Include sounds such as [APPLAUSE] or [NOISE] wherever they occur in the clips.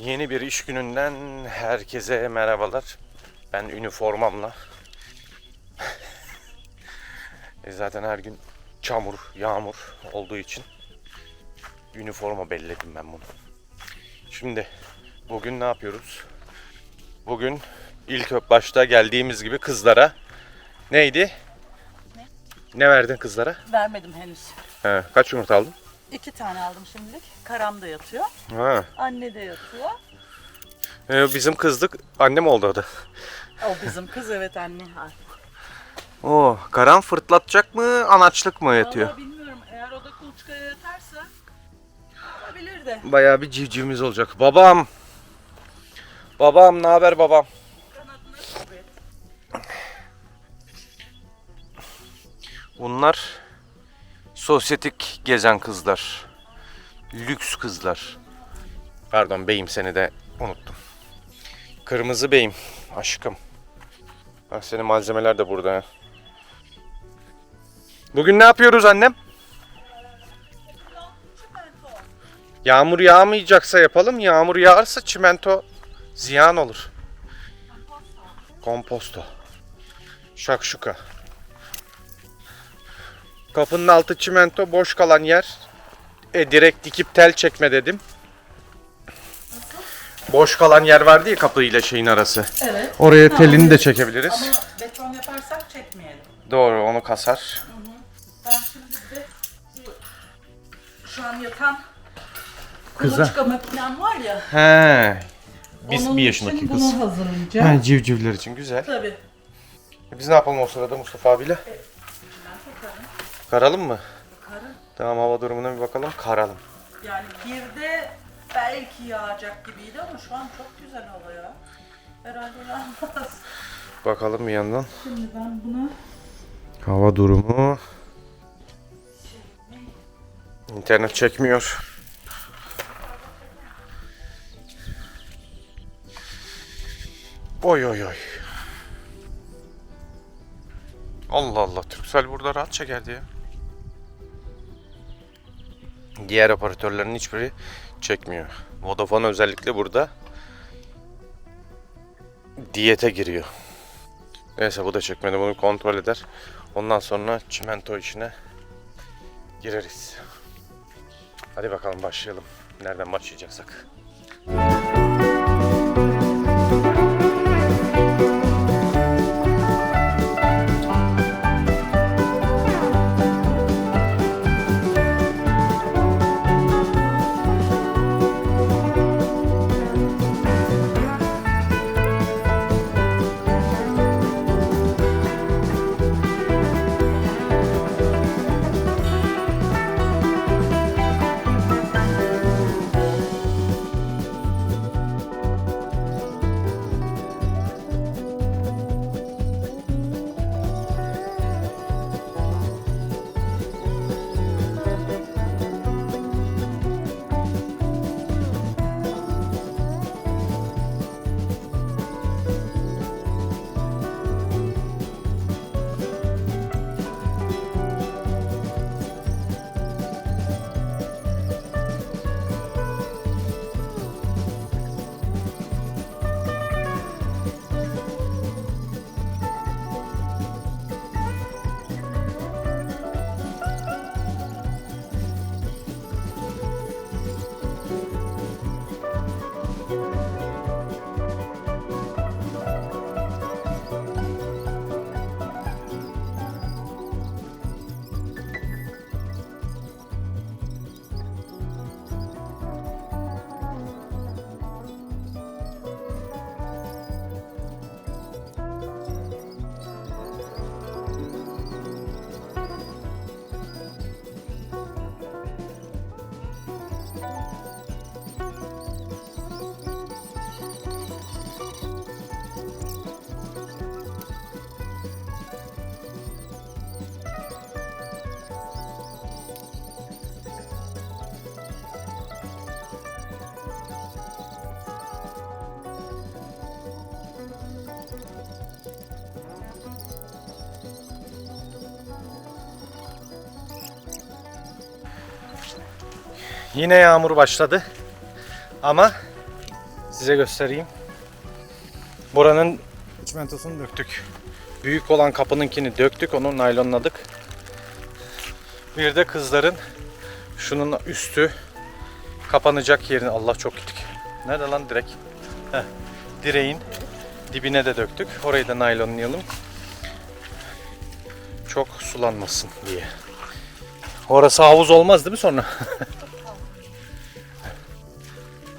Yeni bir iş gününden herkese merhabalar. Ben üniformamla. [LAUGHS] e zaten her gün çamur, yağmur olduğu için üniforma belledim ben bunu. Şimdi bugün ne yapıyoruz? Bugün ilk başta geldiğimiz gibi kızlara neydi? Ne verdin kızlara? Vermedim henüz. He, kaç yumurta aldın? İki tane aldım şimdilik. Karam da yatıyor. Ha. Anne de yatıyor. e, bizim kızlık annem oldu o da. O bizim kız evet anne. Oo, karan fırtlatacak mı, anaçlık mı yatıyor? Vallahi bilmiyorum. Eğer o da kuluçkaya yatarsa olabilir de. Bayağı bir civcivimiz olacak. Babam. Babam, ne haber babam? Kanadına kuvvet. Bunlar sosyetik gezen kızlar. Lüks kızlar. Pardon beyim seni de unuttum. Kırmızı beyim, aşkım. Bak senin malzemeler de burada. Bugün ne yapıyoruz annem? Yağmur yağmayacaksa yapalım. Yağmur yağarsa çimento ziyan olur. Komposto. Şakşuka. Kapının altı çimento, boş kalan yer. E direkt dikip tel çekme dedim. Boş kalan yer vardı ya kapıyla şeyin arası. Evet. Oraya Ha, telini de çekebiliriz. Ama beton yaparsak çekmeyelim. Doğru onu kasar. Ben şimdi bir de şu, şu an yatan Kıza. kuluçka makinem var ya. He. Biz onun bir için yaşındaki kız. bunu hazırlayacağım. Ha, civcivler için güzel. Tabii. E biz ne yapalım o sırada Mustafa abiyle? Karalım mı? Karın. Tamam hava durumuna bir bakalım. Karalım. Yani bir de belki yağacak gibiydi ama şu an çok güzel hava ya. Herhalde yağmaz. Bakalım bir yandan. Şimdi ben bunu Hava durumu. İnternet çekmiyor. Oy oy oy. Allah Allah. Türksel burada rahat çekerdi ya. Diğer operatörlerin hiçbiri çekmiyor. Vodafone özellikle burada diyete giriyor. Neyse bu da çekmedi. Bunu kontrol eder. Ondan sonra çimento işine gireriz. Hadi bakalım başlayalım. Nereden başlayacaksak. Yine yağmur başladı. Ama Size göstereyim. Buranın çimentosunu döktük. Büyük olan kapınınkini döktük, onu naylonladık. Bir de kızların şunun üstü kapanacak yerini Allah çok gittik. Nerede lan direk? Heh, direğin dibine de döktük. Orayı da naylonlayalım. Çok sulanmasın diye. Orası havuz olmaz değil mi sonra? [LAUGHS]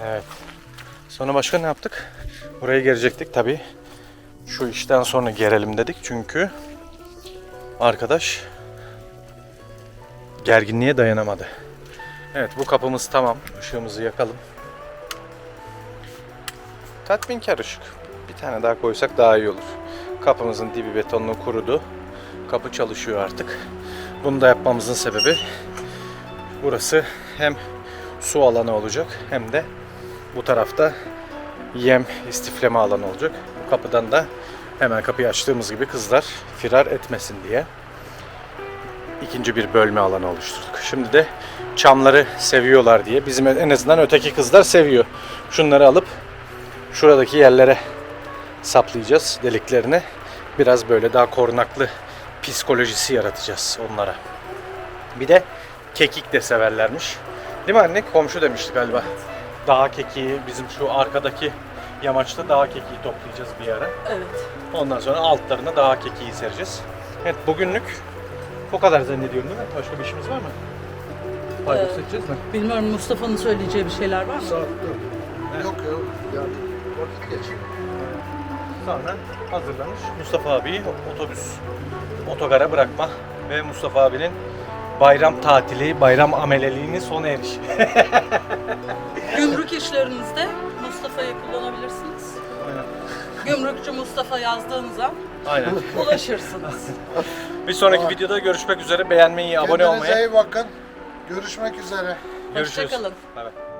evet. Sonra başka ne yaptık? Buraya gelecektik tabi. Şu işten sonra gerelim dedik çünkü arkadaş gerginliğe dayanamadı. Evet bu kapımız tamam. Işığımızı yakalım. Tatminkar ışık. Bir tane daha koysak daha iyi olur. Kapımızın dibi betonlu kurudu. Kapı çalışıyor artık. Bunu da yapmamızın sebebi burası hem su alanı olacak hem de bu tarafta yem istifleme alanı olacak. Bu kapıdan da hemen kapıyı açtığımız gibi kızlar firar etmesin diye ikinci bir bölme alanı oluşturduk. Şimdi de çamları seviyorlar diye bizim en azından öteki kızlar seviyor. Şunları alıp şuradaki yerlere saplayacağız deliklerini. Biraz böyle daha korunaklı psikolojisi yaratacağız onlara. Bir de kekik de severlermiş. Değil mi anne? Komşu demişti galiba. Dağ kekiği bizim şu arkadaki yamaçta dağ kekiği toplayacağız bir ara. Evet. Ondan sonra altlarına dağ kekiği sereceğiz. Evet bugünlük bu kadar zannediyorum değil mi? Başka bir işimiz var mı? Paydos Evet. edeceğiz mi? Bilmiyorum Mustafa'nın söyleyeceği bir şeyler var mı? Saat yok. Yok ya. Yani vakit geçiyor. Sonra hazırlanış. Mustafa abiyi otobüs otogara bırakma ve Mustafa abinin bayram tatili, bayram ameleliğinin sona erişi. [LAUGHS] Gümrük işlerinizde Mustafa'yı kullanabilirsiniz. Aynen. Gümrükçü Mustafa yazdığınız an Aynen. ulaşırsınız. Bir sonraki videoda görüşmek üzere. Beğenmeyi, abone Kendinize olmayı. iyi bakın. Görüşmek üzere. Görüşürüz. Hoşçakalın. Bay bay.